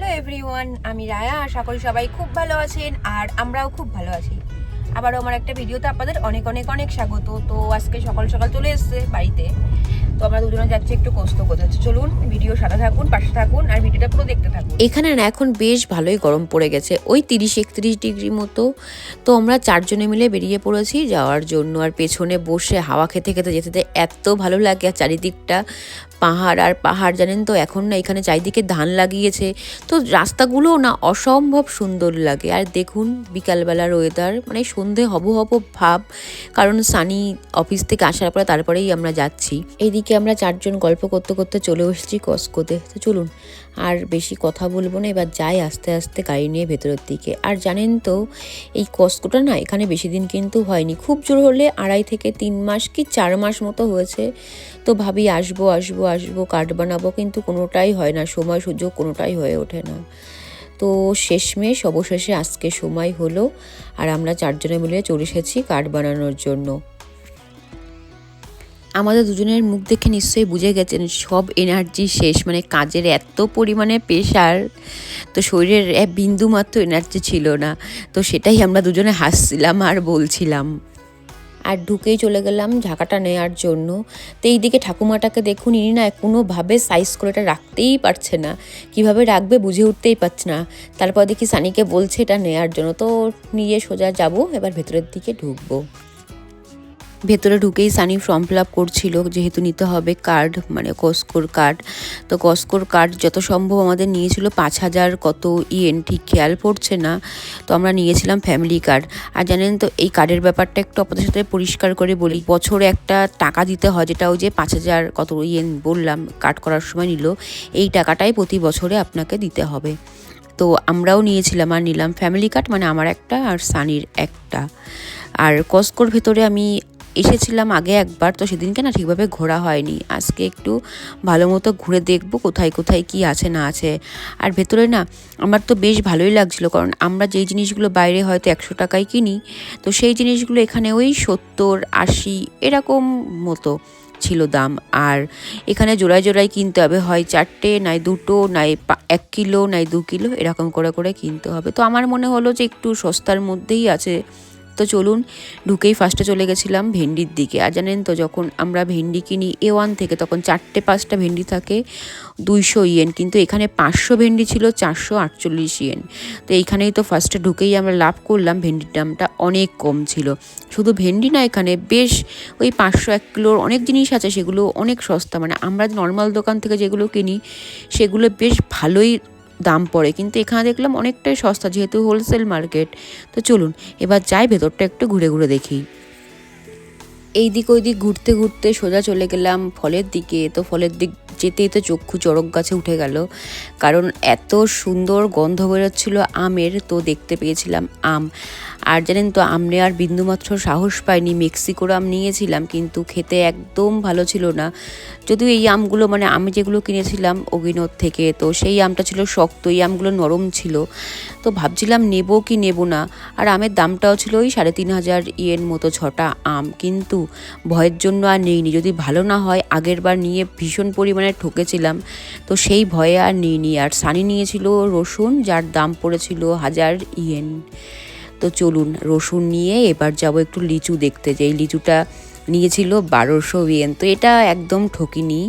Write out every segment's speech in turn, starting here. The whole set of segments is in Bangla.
হ্যালো এভরিওয়ান, আমি রায়া, আশা করি সবাই খুব ভালো আছেন আর আমরাও খুব ভালো আছি। আবারও আমার একটা ভিডিওতে আপনাদের অনেক অনেক অনেক স্বাগত। তো আজকে সকাল সকাল চলে এসছে বাড়িতে। তো আমরা দুজনে যাচ্ছি একটু কষ্ট করতে। হচ্ছে চলুন, ভিডিও সাথে থাকুন, পাশে থাকুন আর ভিডিওটা পুরো দেখতে থাকুন। এখানে না, এখন বেশ ভালোই গরম পড়ে গেছে। ওই তিরিশ, একত্রিশ ডিগ্রি মতো। তো আমরা চারজনে মিলে বেরিয়ে পড়েছি যাওয়ার জন্য। আর পেছনে বসে হাওয়া খেতে খেতে যেতে এত ভালো লাগে আর চারিদিকটা। পাহাড়, আর পাহাড় জানেন তো এখন না এখানে চারিদিকে ধান লাগিয়েছে। তো রাস্তাগুলোও না অসম্ভব সুন্দর লাগে। আর দেখুন বিকালবেলার ওয়েদার মানে সন্ধে হব হব ভাব, কারণ সানি অফিস থেকে আসার পরে তারপরেই আমরা যাচ্ছি। এইদিকে আমরা চারজন গল্প করতে করতে চলে এসেছি কসকোতে তো চলুন, আর বেশি কথা বলব না, এবার যাই আস্তে আস্তে গাড়ি নিয়ে ভেতরের দিকে। আর জানেন তো, এই কসকোটা না এখানে বেশি দিন কিন্তু হয়নি। খুব জোর হলে আড়াই থেকে তিন মাস কি চার মাস মতো হয়েছে। তো ভাবি আসব আসব আসব, কার্ড বানাবো, কিন্তু কোনোটাই হয় না। সময় সুযোগ কোনোটাই হয়ে ওঠে না। তো শেষমেশ, অবশেষে আজকে সময় হলো আর আমরা চারজনে মিলে চলে এসেছি কার্ড বানানোর জন্য। আমাদের দুজনের মুখ দেখে নিশ্চয়ই বুঝে গেছেন, সব এনার্জি শেষ। মানে কাজের এত পরিমাণে প্রেশার তো শরীরের এক বিন্দু মাত্র এনার্জি ছিল না। তো সেটাই আমরা দুজনে হাসছিলাম আর বলছিলাম। আর ঢুকেই চলে গেলাম ঝাঁকাটা নেওয়ার জন্য। তো এইদিকে ঠাকুমাটাকে দেখুন, ইনি না কোনোভাবে সাইজ করে এটা রাখতেই পারছে না। কীভাবে রাখবে বুঝে উঠতেই পারছে না। তারপর দেখি সানিকে বলছে এটা নেওয়ার জন্য। তো নিয়ে সোজা যাব, এবার ভেতরের দিকে ঢুকবো। ভেতরে ঢুকেই সানি ফর্ম ফিল আপ করছিল যেহেতু নিতে হবে কার্ড মানে কস্কোর কার্ড তো কস্কোর কার্ড যত সম্ভব আমাদের নিয়েছিল পাঁচ হাজার, কত ইয়েন ঠিক খেয়াল পড়ছে না। তো আমরা নিয়েছিলাম ফ্যামিলি কার্ড আর জানেন তো, এই কার্ডের ব্যাপারটা একটু আপনাদের সাথে পরিষ্কার করে বলি। বছরে একটা টাকা দিতে হয়, যেটা ওই যে পাঁচ হাজার, কত ইয়েন বললাম কার্ড করার সময় নিল, এই টাকাটাই প্রতি বছরে আপনাকে দিতে হবে। তো আমরাও নিয়েছিলাম আর নিলাম ফ্যামিলি কার্ড মানে আমার একটা আর সানির একটা। আর কস্কোর ভেতরে আমি এসেছিলাম আগে একবার, তো সেদিনকে না ঠিকভাবে ঘোরা হয়নি। আজকে একটু ভালো মতো ঘুরে দেখব কোথায় কোথায় কি আছে না আছে। আর ভেতরে না আমার তো বেশ ভালোই লাগছিল, কারণ আমরা যেই জিনিসগুলো বাইরে হয়তো একশো টাকায় কিনি, তো সেই জিনিসগুলো এখানে ওই সত্তর, আশি এরকম মতো ছিল দাম। আর এখানে জোড়ায় জোড়ায় কিনতে হবে, হয় চারটে, নাই দুটো পা- এক কিলো, নাই দু কিলো, এরকম করে করে কিনতে হবে। তো আমার মনে হলো যে একটু সস্তার মধ্যেই আছে তো চলুন ঢুকেই ফার্স্টে চলে গেছিলাম ভেন্ডির দিকে। আর জানেন তো, যখন আমরা ভেন্ডি কিনি এ ওয়ান থেকে, তখন চারটে পাঁচটা ভেন্ডি থাকে দুইশো ইয়েন। কিন্তু এখানে পাঁচশো ভেন্ডি ছিল, চারশো আটচল্লিশ ইয়েন। তো এইখানেই তো ফার্স্টে ঢুকেই আমরা লাভ করলাম, ভেন্ডির দামটা অনেক কম ছিল। শুধু ভেন্ডি না এখানে বেশ ওই পাঁচশো এক কিলোর অনেক জিনিস আছে, সেগুলো অনেক সস্তা। মানে আমরা নর্মাল দোকান থেকে যেগুলো কিনি, সেগুলো বেশ ভালোই দাম পড়ে, কিন্তু এখানে দেখলাম অনেকটাই সস্তা, যেহেতু হোলসেল মার্কেট তো চলুন, এবার যাই ভেতরটা একটু ঘুরে ঘুরে দেখি। এই দিক ওই দিক ঘুরতে ঘুরতে সোজা চলে গেলাম ফলের দিকে। তো ফলের দিক যেতেই তো চক্ষু চড়ক গাছে উঠে গেল। কারণ এত সুন্দর গন্ধ বেরোচ্ছিল আমের, তো দেখতে পেয়েছিলাম আম। আর জানেন তো, আম নেওয়ার বিন্দুমাত্র সাহস পাইনি। মেক্সিকোর আম নিয়েছিলাম, কিন্তু খেতে একদম ভালো ছিল না। যদিও এই আমগুলো মানে আমি যেগুলো কিনেছিলাম অগিনোর থেকে, তো সেই আমটা ছিল শক্ত, এই আমগুলো নরম ছিল। তো ভাবছিলাম নেব কি নেব না, আর আমের দামটাও ছিল ওই সাড়ে তিন হাজার ইয়ের মতো ছটা আম। কিন্তু ভয়ের জন্য আর নিইনি। যদি ভালো না হয়, আগের বার নিয়ে ভীষণ পরিমাণে ঠকেছিলাম, তো সেই ভয়ে আর নিইনি। আর সানি নিয়েছিল রসুন, যার দাম পড়েছিল হাজার ইয়েন। তো চলুন, রসুন নিয়ে এবার যাব একটু লিচু দেখতে। যে এই লিচুটা নিয়েছিল বারোশো ইয়েন। তো এটা একদম ঠকিনি।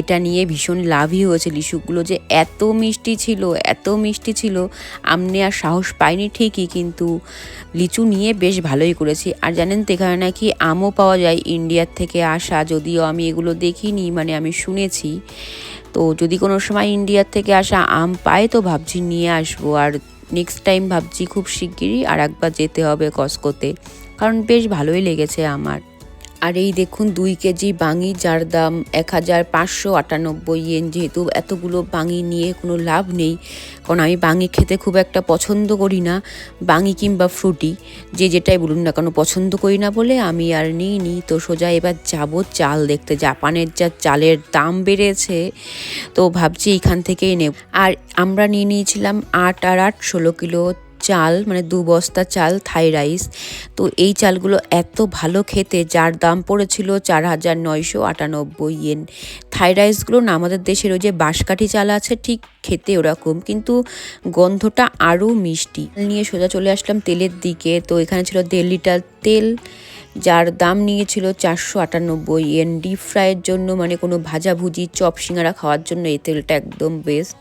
এটা নিয়ে ভীষণ লাভই হয়েছে লিচুগুলো যে এত মিষ্টি ছিল, এত মিষ্টি ছিল, আমনে আর সাহস পাইনি ঠিকই, কিন্তু লিচু নিয়ে বেশ ভালোই করেছি। আর জানেন তো এখানে নাকি আমও পাওয়া যায় ইন্ডিয়ার থেকে আসা, যদিও আমি এগুলো দেখিনি মানে আমি শুনেছি। তো যদি কোনো সময় ইন্ডিয়ার থেকে আসা আম পাই তো ভাবছি নিয়ে আসব। আর নেক্সট টাইম ভাবছি খুব শিগগিরই আর একবার যেতে হবে কসকোতে, কারণ বেশ ভালোই লেগেছে আমার। আর এই দেখুন, দুই কেজি বাঙি, যার দাম এক হাজার পাঁচশো আটানব্বই ইয়েন, যেহেতু এতগুলো বাঙি নিয়ে কোনো লাভ নেই। কারণ আমি বাঙি খেতে খুব একটা পছন্দ করি না, বাঙি কিংবা ফ্রুটি, যে যেটাই বলুন না কেন, পছন্দ করি না বলে আমি আর নিইনি তো সোজা এবার যাব চাল দেখতে। জাপানের যা চালের দাম বেড়েছে, তো ভাবছি এইখান থেকেই নেব। আর আমরা নিয়ে নিয়েছিলাম আট আর আট, ষোলো কিলো চাল মানে দু বস্তা চাল থাই রাইস তো এই চালগুলো এত ভালো খেতে, যার দাম পড়েছিল চার হাজার নয়শো আটানব্বই ইয়েন থাই রাইসগুলো না আমাদের দেশের ওই যে বাঁশকাঠি চাল আছে, ঠিক খেতে ওরকম, কিন্তু গন্ধটা আরও মিষ্টি। নিয়ে সোজা চলে আসলাম তেলের দিকে, তো এখানে ছিল দেড় লিটার তেল। যার দাম নিয়েছিল চারশো আটানব্বই ইয়েন ডিপ ফ্রাইয়ের জন্য মানে কোনো ভাজাভুজি, চপ, সিঙ্গারা খাওয়ার জন্য এই তেলটা একদম বেস্ট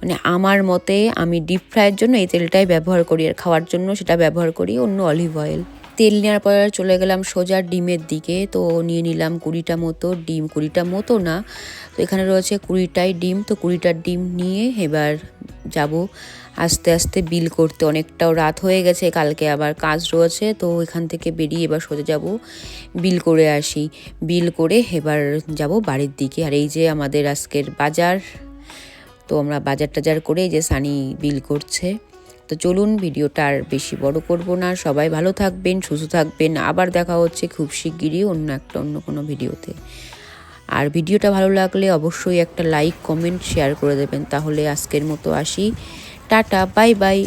মানে আমার মতে আমি ডিপ ফ্রাইয়ের জন্য এই তেলটাই ব্যবহার করি আর খাওয়ার জন্য সেটা ব্যবহার করি অন্য অলিভ অয়েল তেল নেওয়ার পর চলে গেলাম সোজা ডিমের দিকে, তো নিয়ে নিলাম কুড়িটা মতো ডিম, কুড়িটা মতো না। তো এখানে রয়েছে কুড়িটাই ডিম, তো কুড়িটা ডিম নিয়ে এবার যাব। আস্তে আস্তে বিল করতে অনেকটাও রাত হয়ে গেছে, কালকে আবার কাজ রয়েছে, তো এখান থেকে বেরিয়ে এবার সোজা যাব, বিল করে আসি। বিল করে এবার যাব বাড়ির দিকে। আর এই যে আমাদের আজকের বাজার, তো আমরা বাজার টাজার করে এই যে সানি বিল করছে। তো চলুন ভিডিওটা আর বেশি বড় করব না। সবাই ভালো থাকবেন, সুস্থ থাকবেন। আবার দেখা হচ্ছে খুব শিগগিরই অন্য একটা, অন্য কোনো ভিডিওতে। আর ভিডিওটা ভালো লাগলে অবশ্যই একটা লাইক, কমেন্ট, শেয়ার করে দেবেন। তাহলে আজকের মতো আসি। Tata bye bye.